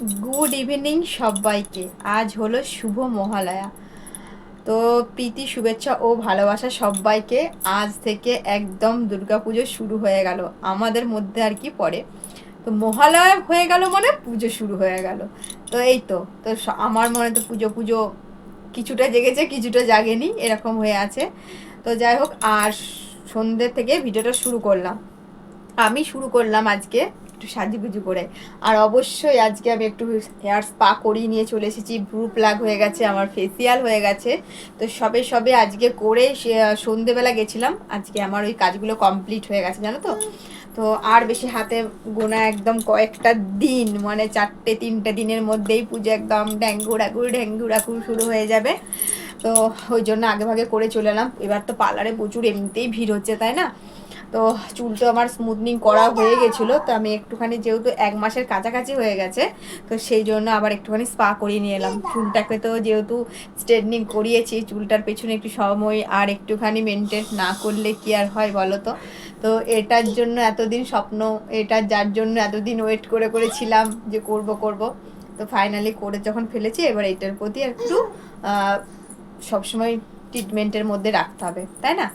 Good evening সবাইকে। আজ হলো শুভ মহালয়া। তো প্রীতি, শুভেচ্ছা ও ভালোবাসা সবাইকে। আজ থেকে একদম দুর্গাপুজো শুরু হয়ে গেল। আমাদের মধ্যে আর কি পড়ে। তো মহালয়া হয়ে গেল মানে পুজো শুরু হয়ে গেল। তো এই তো। তো আমার মনে তো পুজো পুজো কিছুটা জেগেছে, কিছুটা জাগেনি, এরকম হয়ে আছে। তো যাই হোক, আর সন্ধ্যে থেকে ভিডিওটা শুরু করলাম। আমি শুরু করলাম আজকে একটু সাজুগুজু করে। আর অবশ্যই আজকে আমি একটু হেয়ার স্পা করিয়ে নিয়ে চলে এসেছি। ব্রু প্লাগ হয়ে গেছে, আমার ফেসিয়াল হয়ে গেছে। তো সবে সবে আজকে করে সন্ধেবেলা গেছিলাম। আজকে আমার ওই কাজগুলো কমপ্লিট হয়ে গেছে, জানো তো? তো আর বেশি হাতে গোনা একদম কয়েকটা দিন মানে চারটে, তিনটে দিনের মধ্যেই পুজো একদম ড্যাঙ্গুড়াকুর ড্যাঙ্গুড়াকুর শুরু হয়ে যাবে। তো ওই জন্য আগে ভাগে করে চলে এলাম। এবার তো পার্লারে প্রচুর এমনিতেই ভিড় হচ্ছে, তাই না? তো চুল তো আমার স্মুথনিং করা হয়ে গেছিল, তো আমি একটুখানি যেহেতু এক মাসের কাছাকাছি হয়ে গেছে, তো সেই জন্য আবার একটুখানি স্পা করিয়ে নিয়ে এলাম। চুলটাকে তো যেহেতু স্ট্রেটনিং করিয়েছি, চুলটার পেছনে একটু সময় আর একটুখানি মেনটেন না করলে কি আর হয় বলো তো? তো এটার জন্য এতদিন স্বপ্ন, এটা যার জন্য এতদিন ওয়েট করে করেছিলাম যে করব করব। তো ফাইনালি করে যখন ফেলেছি, এবার এটার প্রতি একটু সবসময় ট্রিটমেন্টের মধ্যে রাখতে হবে, তাই না?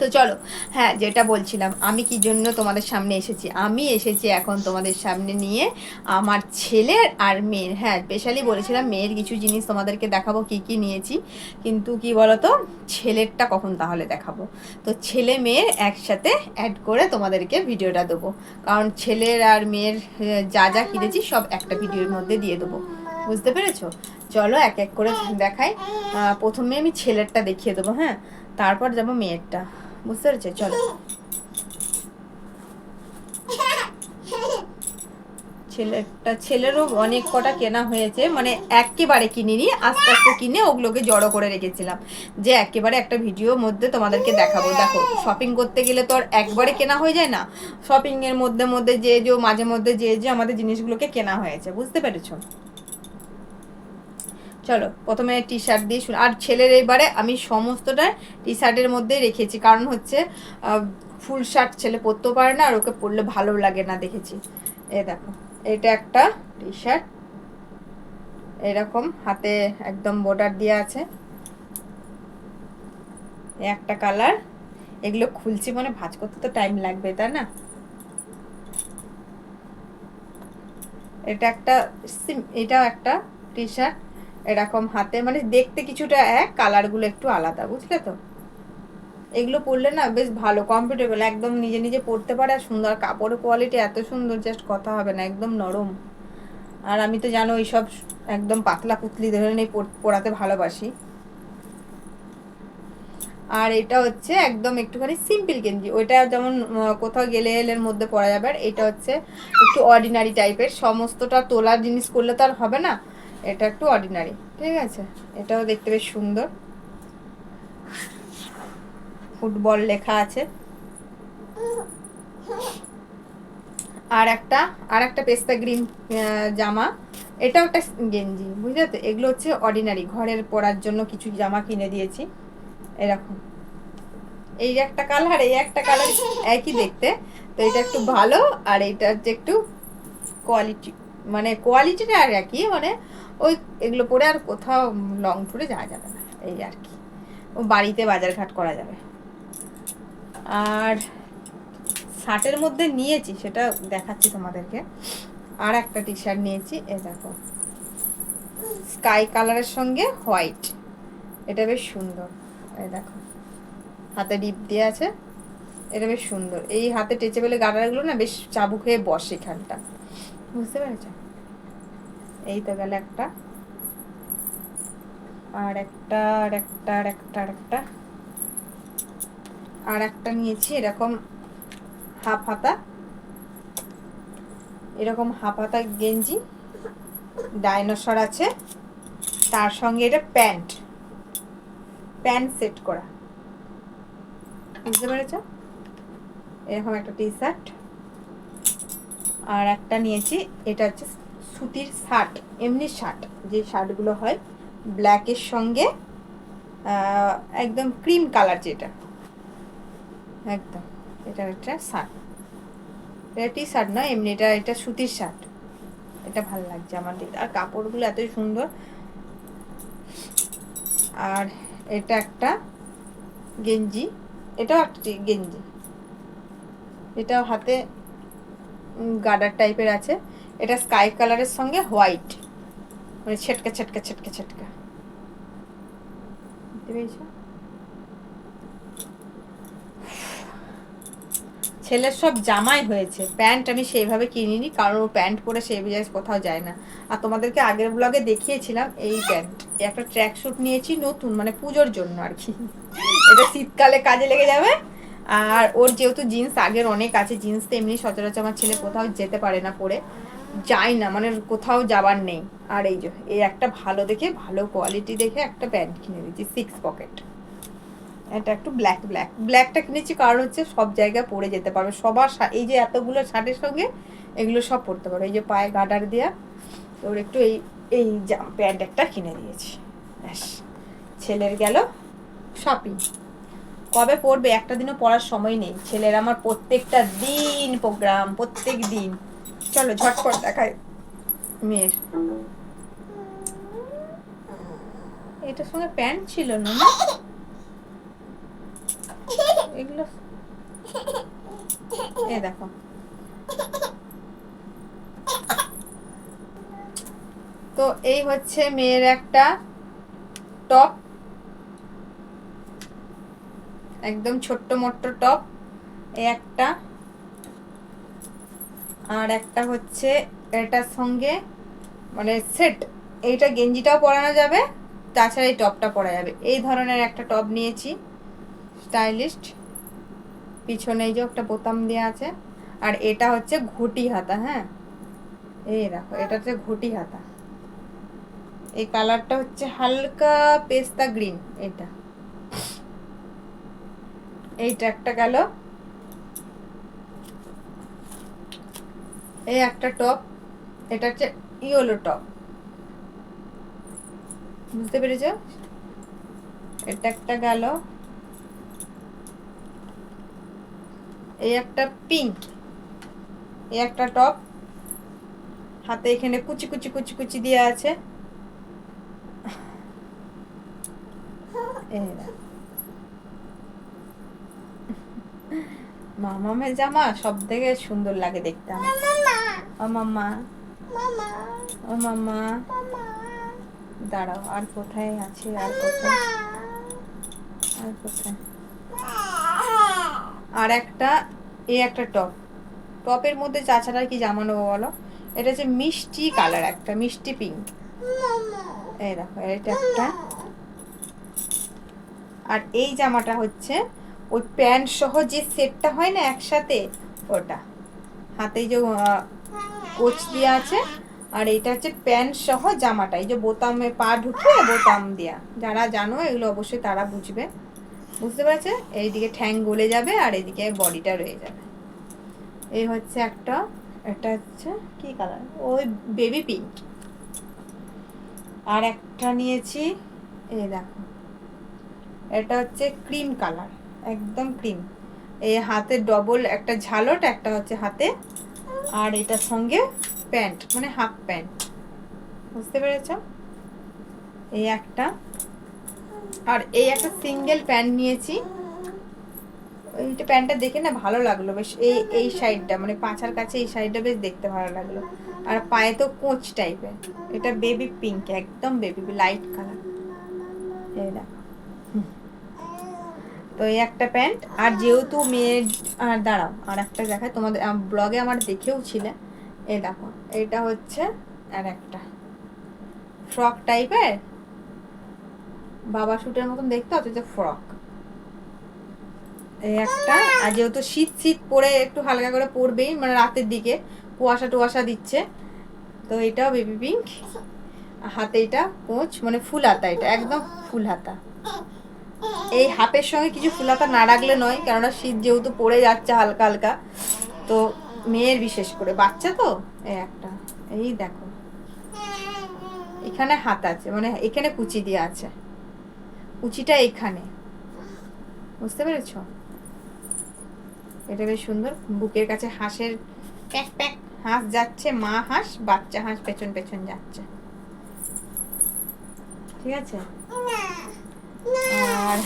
তো চলো হ্যাঁ যেটা বলছিলাম, আমি কি জন্য তোমাদের সামনে এসেছি? আমি এসেছি এখন তোমাদের সামনে নিয়ে আমার ছেলের আর মেয়ের হ্যাঁ স্পেশালি বলেছিলাম মেয়ের কিছু জিনিস তোমাদেরকে দেখাবো, কি কি নিয়েছি। কিন্তু কি বলতো, ছেলেরটা কখন তাহলে দেখাবো? তো ছেলে মেয়ের একসাথে অ্যাড করে তোমাদেরকে ভিডিওটা দেবো। কারণ ছেলের আর মেয়ের যা যা কিনেছি সব একটা ভিডিওর মধ্যে দিয়ে দেবো। বুঝতে পেরেছ? চলো এক এক করে দেখাই। প্রথমে আমি ছেলেরটা দেখিয়ে দেবো হ্যাঁ তারপর যাব মেয়েরটা। বুঝতে পেরেছ চলো ছেলেরটা ছেলেরও অনেক কটা কেনা হয়েছে মানে একেবারে কিনিনি, আস্তে আস্তে কিনে ওগুলোকে জড়ো করে রেখেছিলাম। যে একেবারে একটা ভিডিওর মধ্যে তোমাদেরকে দেখাবো। দেখো শপিং করতে গেলে তো আর একবারে কেনা হয়ে যায় না। শপিংয়ের মধ্যে মধ্যে যে যে মাঝে মধ্যে যে যে আমাদের জিনিসগুলোকে কেনা হয়েছে, বুঝতে পেরেছ? চলো, প্রথমে টি শার্ট দিয়ে শুরু আর ছেলের এবারে আমি সমস্তটা টি শার্টের মধ্যে রেখেছি। কারণ হচ্ছে ফুল শার্ট ছেলে পরতেও পারে না, আর ওকে পরলে ভালো লাগে না দেখেছি। এ দেখো, এটা একটা টি শার্ট এরকম, হাতে একদম বর্ডার দেওয়া আছে। একটা কালার এগুলো খুলছি মানে ভাজ করতে তো টাইম লাগবে, তাই না? এটা একটা এটাও একটা টি শার্ট এরকম হাতে মানে দেখতে কিছুটা এক কালারগুলো একটু আলাদা, বুঝলে তো? এগুলো পরলে না বেশ ভালো কমফোর্টেবল একদম নিজে নিজে পরতে পারে আর সুন্দর। কাপড়ের কোয়ালিটি এত সুন্দর জাস্ট কথা হবে না, একদম নরম। আর আমি তো জানো এইসব একদম পাতলা পুতলি ধরনের পরাতে ভালোবাসি। আর এটা হচ্ছে একদম একটুখানি সিম্পল গেঞ্জি, ওইটা যেমন কোথাও গেলে এলের মধ্যে পরা যাবে। আর এটা হচ্ছে একটু অর্ডিনারি টাইপের সমস্তটা তোলার জিনিস করলে তো আর হবে না। এটা একটু অর্ডিনারি ঠিক আছে? এটাও দেখতে বেশ সুন্দর। ফুটবল লেখা আছে। আর একটা আর একটা পেস্তা গ্রিন জামা। এটাও একটা গেঞ্জি, বুঝলে তো? এগুলো হচ্ছে অর্ডিনারি ঘরের পরার জন্য কিছু জামা কিনে দিয়েছি। এরকম। এই একটা কালার এই একটা কালার একই দেখতে। তো এটা একটু ভালো, আর এটা হচ্ছে একটু কোয়ালিটি মানে কোয়ালিটিটা আর একই মানে ওই এগুলো পরে আর কোথাও লং ট্যুরে যাওয়া যাবে না, এই আর কি। ও বাড়িতে বাজারঘাট করা যাবে। আর শার্টের মধ্যে নিয়েছি, সেটা দেখাচ্ছি তোমাদেরকে। আর একটা টি শার্ট নিয়েছি, এ দেখো। স্কাই কালারের সঙ্গে হোয়াইট। এটা বেশ সুন্দর এই দেখো। হাতে ডিপ দিয়ে আছে, এটা বেশ সুন্দর। এই হাতে টেচে টেচেবেলে গাড়াগুলো না বেশ চাবুক হয়ে বসে এখানটা। বুঝতে পেরেছ? এই তো গেল একটা। আর একটা আর একটা আর একটা আর একটা। আর একটা নিয়েছি এরকম হাফ হাতা। এরকম হাফ হাতা গেঞ্জি। ডাইনোসর আছে। তার সঙ্গে এটা প্যান্ট। প্যান্ট সেট করা। বুঝতে পেরেছ? এরকম একটা টি শার্ট আর একটা নিয়েছি। এটা হচ্ছে সুতির শার্ট, এমনি শার্ট, যে শার্টগুলো হয় ব্ল্যাকের সঙ্গে একদম ক্রিম কালার যেটা। একদম, এটা একটা শার্ট। এটা টি শার্ট নয় এমনি এটা এটা সুতির শার্ট। এটা ভালো লাগছে আমার দেখতে। আর কাপড়গুলো এতই সুন্দর। আর এটা একটা গেঞ্জি। এটাও একটা গেঞ্জি। এটাও হাতে গার্ডার টাইপের আছে। এটা স্কাই কালারের সঙ্গে হোয়াইট মানে ছেটকা ছেটকা ছেটকা ছেটকা। ছেলের সব জামাই হয়েছে। প্যান্ট আমি সেইভাবে কিনিনি, কারণ ও প্যান্ট পরে সেই বিজায় কোথাও যায় না। আর তোমাদেরকে আগের ব্লগে দেখিয়েছিলাম এই প্যান্ট। একটা ট্র্যাক স্যুট নিয়েছি নতুন মানে পুজোর জন্য আর কি। এটা শীতকালে কাজে লেগে যাবে। আর ওর যেহেতু জিন্স আগের অনেক আছে জিন্স তো এমনি সচরাচর আমার ছেলে কোথাও যেতে পারে না পরে। যাই না মানে কোথাও যাবার নেই। আর এই যে, এই একটা ভালো দেখে, ভালো কোয়ালিটি দেখে একটা প্যান্ট কিনে দিয়েছি সিক্স পকেট এটা একটু ব্ল্যাক ব্ল্যাক ব্ল্যাকটা কিনেছি কারণ হচ্ছে সব জায়গায় পরে যেতে পারবে। সবার এই যে এতগুলো শার্টের সঙ্গে এগুলো সব পরতে পারবে এই যে পায়ে গাডার দেওয়া তো একটু এই এই প্যান্ট একটা কিনে দিয়েছি। ব্যাস। ছেলের গেল শপিং কবে পড়বে একটা দিনও পড়ার সময় নেই। ছেলের আমার প্রত্যেকটা দিন প্রোগ্রাম প্রত্যেক দিন। চলো, ঝটপট দেখায় মেয়ের। এটার সঙ্গে প্যান্ট ছিল না? এগুলো এ দেখো। তো এই হচ্ছে মেয়ের একটা টপ। একদম ছোট্ট মোট্ট টপ। একটা আর একটা হচ্ছে এটার সঙ্গে মানে সেট এইটা গেঞ্জিটাও পরানো যাবে, তাছাড়া এই টপটা পরা যাবে। এই ধরনের একটা টপ নিয়েছি স্টাইলিস্ট পিছনে এই যে একটা বোতাম দেওয়া আছে, আর এটা হচ্ছে ঘটি হাতা হ্যাঁ? এই দেখো, এটা হচ্ছে ঘটি হাতা। এই কালারটা হচ্ছে হালকা পেস্তা গ্রিন এটা এইটা একটা গেল। এই একটা টপ, এটা হচ্ছে ইয়েলো টপ। বুঝতে পেরেছ? এটা একটা গেল। এই একটা পিঙ্ক। এই একটা টপ। হাতে এখানে কুচি কুচি কুচি কুচি দিয়ে আছে। মামামের জামা সব থেকে সুন্দর লাগে দেখতে আমার। ও মাম্মা। ও মাম্মা। দাঁড়াও আর কোথায় আছে আর কোথায়? আর কোথায়? আর একটা এই একটা টপ। টপের মধ্যে তাছাড়া আর কি জামা নেব বলো? এটা হচ্ছে মিষ্টি কালার একটা মিষ্টি পিঙ্ক। এই দেখো এটা একটা। আর এই জামাটা হচ্ছে ওই প্যান্ট সহ যে সেটটা হয় না একসাথে ওটা। হাতে যে কোচ দেওয়া আছে। আর এটা হচ্ছে প্যান্ট সহ জামাটা। এই যে বোতামে পা ঢুকিয়ে বোতাম দেওয়া যারা জানো, এগুলো অবশ্যই তারা বুঝবে। বুঝতে পারছে? এইদিকে ঠ্যাং গলে যাবে আর এদিকে বডিটা রয়ে যাবে। এই হচ্ছে একটা, এটা হচ্ছে কি কালার? ওই বেবি পিঙ্ক। আর একটা নিয়েছি, এই দেখো। এটা হচ্ছে ক্রিম কালার, একদম ক্রিম। এই হাতে ডবল একটা ঝালট, একটা হচ্ছে হাতে আর এটার সঙ্গে প্যান্ট মানে হাফ প্যান্ট। বুঝতে পেরেছ? এই একটা। আর এই একটা সিঙ্গেল প্যান্ট নিয়েছি। এইটা প্যান্টটা দেখে না ভালো লাগল বেশ। এই এই সাইডটা মানে পাঁচার কাছে এই সাইডটা বেশ দেখতে ভালো লাগল। আর পায়ে তো কোচ টাইপের এটা বেবি পিঙ্ক একদম বেবি লাইট কালার এই দেখো। তো এই একটা প্যান্ট, আর যেহেতু মেয়ের, আর দাঁড়াও, আর একটা দেখায় তোমাদের ব্লগে আমার দেখেও ছিলে এ দেখো, এটা হচ্ছে, আর একটা। ফ্রক টাইপের বাবা শুটের মতন দেখতে, অথচ ফ্রক এই একটা, আর যেহেতু শীত শীত পরে একটু হালকা করে পরবেই মানে রাতের দিকে, কুয়াশা টুয়াশা দিচ্ছে, তো এটাও বেবি পিঙ্ক হাতে এটা কোচ মানে ফুল হাতা এটা, একদম ফুল হাতা। এই হাফের সঙ্গে কিছু ফুল হাতা না রাখলে নয়, কেননা শীত যেহেতু পড়ে যাচ্ছে হালকা হালকা, তো মেয়ের বিশেষ করে, বাচ্চা তো? এই একটা, এই দেখো। এখানে হাত আছে মানে এখানে কুচি দিয়ে আছে। কুচিটা এখানে। বুঝতে পেরেছ? এটা বেশ সুন্দর, বুকের কাছে হাঁসের প্যাক প্যাক হাঁস যাচ্ছে, মা হাঁস, বাচ্চা হাঁস পেছন পেছন যাচ্ছে। ঠিক আছে? আর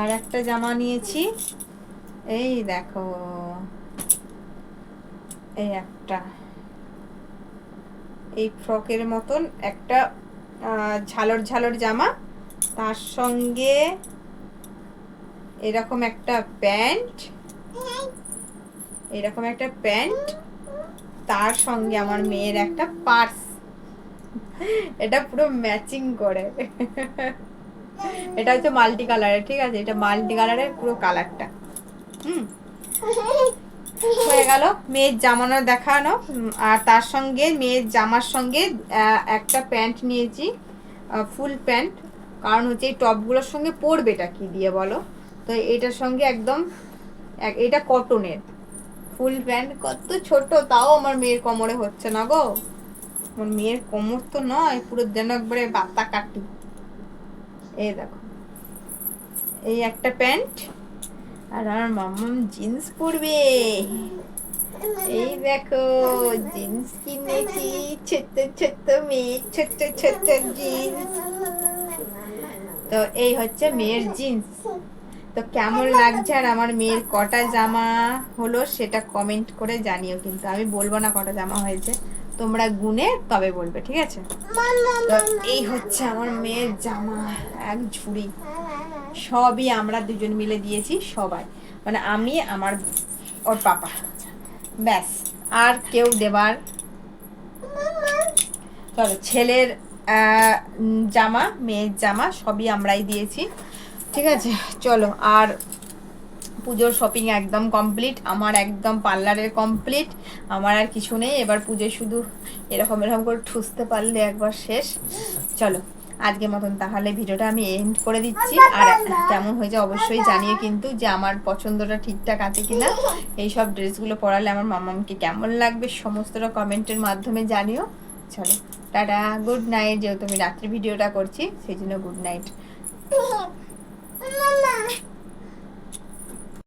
আর একটা জামা নিয়েছি। এই দেখো। এই একটা। এই ফ্রকের মতন একটা ঝালর ঝালর জামা। তার সঙ্গে এরকম একটা প্যান্ট। এরকম একটা প্যান্ট। তার সঙ্গে আমার মেয়ের একটা পার্স। এটা পুরো ম্যাচিং করে। এটা হচ্ছে মাল্টি কালারের, ঠিক আছে? এটা মাল্টি কালারের পুরো কালারটা। হুম? হয়ে গেল। মেয়ের জামানো দেখানো। আর তার সঙ্গে মেয়ের জামার সঙ্গে একটা প্যান্ট নিয়েছি ফুল প্যান্ট। কারণ হচ্ছে এই টপগুলোর সঙ্গে পরবেটা কি দিয়ে বলো? তো এটার সঙ্গে একদম, এক- এটা কটনের। ফুল প্যান্ট কত ছোট, তাও আমার মেয়ের কোমরে হচ্ছে না গো। আমার মেয়ের কোমর তো নয়, পুরো যেন একবারে বাতা কাটি এই দেখো। এই একটা প্যান্ট আর আমার মাম্মাম জিন্স পরবে। এই দেখো, জিন্স কিনেছি ছোট্ট ছোট্ট মেয়ে, ছোট্ট ছোট্ট জিন্স। তো এই হচ্ছে মেয়ের জিন্স। তো কেমন লাগছে? আর আমার মেয়ের কটা জামা হলো সেটা কমেন্ট করে জানিও কিন্তু। আমি বলব না কটা জামা হয়েছে। তোমরা গুনে তবে বলবে, ঠিক আছে? এই হচ্ছে আমার মেয়ের জামা, এক ঝুড়ি। সবই আমরা দুজন মিলে দিয়েছি, সবাই। মানে আমি, আমার ওর পাপা। ব্যাস, আর কেউ দেবার চলো, ছেলের জামা, মেয়ের জামা, সবই আমরাই দিয়েছি। ঠিক আছে, চলো, আর পুজোর শপিং একদম কমপ্লিট আমার একদম পার্লারের কমপ্লিট আমার আর কিছু নেই এবার পুজোয় শুধু এরকম এরকম করে ঠুসতে পারলে একবার শেষ। চলো আজকের মতন তাহলে ভিডিওটা আমি এন্ড করে দিচ্ছি। আর কেমন হয়েছে অবশ্যই জানিয়ে কিন্তু যে আমার পছন্দটা ঠিকঠাক আছে কিনা। এই সব ড্রেসগুলো পরালে আমার মামামকে কেমন লাগবে সমস্তটা কমেন্টের মাধ্যমে জানিও। চলো টাটা গুড নাইট যেহেতু আমি রাত্রি ভিডিওটা করছি সেই জন্য গুড নাইট.